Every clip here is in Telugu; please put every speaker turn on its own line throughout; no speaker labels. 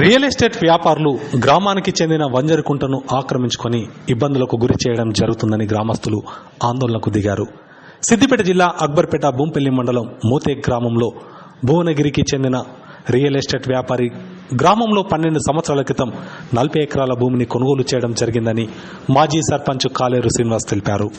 రియల్ ఎస్టేట్ వ్యాపారులు గ్రామానికి చెందిన వంజరికుంటను ఆక్రమించుకొని ఇబ్బందులకు గురి చేయడం జరుగుతుందని గ్రామస్తులు ఆందోళనకు దిగారు. సిద్దిపేట జిల్లా అక్బర్పేట బూంపల్లి మండలం మోతే గ్రామంలో భువనగిరికి చెందిన రియల్ ఎస్టేట్ వ్యాపారి గ్రామంలో పన్నెండు సంవత్సరాల క్రితం నలభై ఎకరాల భూమిని కొనుగోలు చేయడం జరిగిందని మాజీ సర్పంచ్ కాలేరు శ్రీనివాస్ తెలిపారు.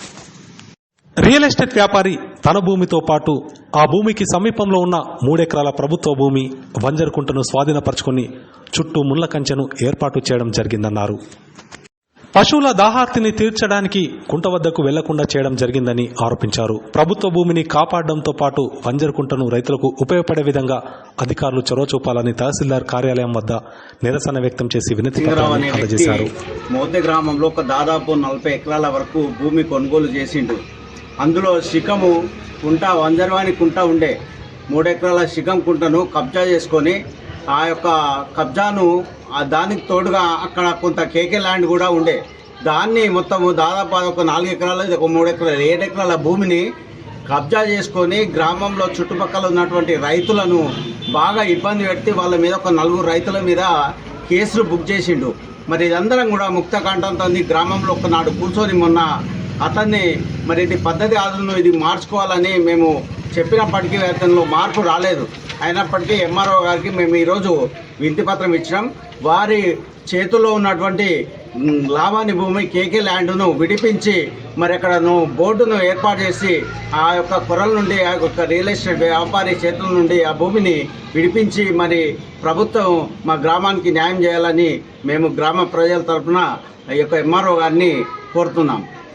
రియల్ ఎస్టేట్ వ్యాపారి తన భూమితో పాటు ఆ భూమికి సమీపంలో ఉన్న మూడెకరాల ప్రభుత్వ భూమి వంజరకుంటను స్వాధీనపరుచుకుని చుట్టూ ముళ్ళ కంచెను ఏర్పాటు చేయడం జరిగిందన్నారు. పశువుల దాహార్తిని తీర్చడానికి కుంట వద్దకు వెళ్ళకుండా చేయడం జరిగిందని ఆరోపించారు. ప్రభుత్వ భూమిని కాపాడడంతో పాటు వంజరకుంటను రైతులకు ఉపయోగపడే విధంగా అధికారులు చొరవ చూపాలని తహసీల్దార్ కార్యాలయం వద్ద నిరసన వ్యక్తం చేసి వినతి అందజేశారు.
మోతే గ్రామంలో ఒక దాదాపు నలభై ఎకరాల వరకు భూమి కొనుగోలు చేసిండు. అందులో శిఖము కుంట వంజర్వాణి కుంట ఉండే. మూడెకరాల శిఖం కుంటను కబ్జా చేసుకొని ఆ యొక్క కబ్జాను దానికి తోడుగా అక్కడ కొంత కేకే ల్యాండ్ కూడా ఉండే. దాన్ని మొత్తము దాదాపు ఒక నాలుగు ఎకరాల ఒక మూడు ఎకరాలు ఏడు ఎకరాల భూమిని కబ్జా చేసుకొని గ్రామంలో చుట్టుపక్కల ఉన్నటువంటి రైతులను బాగా ఇబ్బంది పెట్టి వాళ్ళ మీద ఒక నలుగురు రైతుల మీద కేసులు బుక్ చేసిండు. మరి ఇదందరం కూడా ముక్త గ్రామంలో ఒకనాడు కూర్చొని మొన్న అతన్ని మరి ఇది పద్ధతి ఆదులను ఇది మార్చుకోవాలని మేము చెప్పినప్పటికీ అతనిలో మార్పు రాలేదు. అయినప్పటికీ ఎంఆర్ఓ గారికి మేము ఈరోజు వింతి పత్రం ఇచ్చినాం. వారి చేతుల్లో ఉన్నటువంటి మ్, లాభాని భూమి కేకే ల్యాండ్ను విడిపించి మరి అక్కడ బోర్డును ఏర్పాటు చేసి ఆ యొక్క కొరల నుండి ఆ యొక్క రియల్ ఎస్టేట్ వ్యాపారి చేతుల నుండి ఆ భూమిని విడిపించి మరి ప్రభుత్వం మా గ్రామానికి న్యాయం చేయాలని మేము గ్రామ ప్రజల తరఫున ఈ యొక్క ఎంఆర్ఓ గారిని కోరుతున్నాం.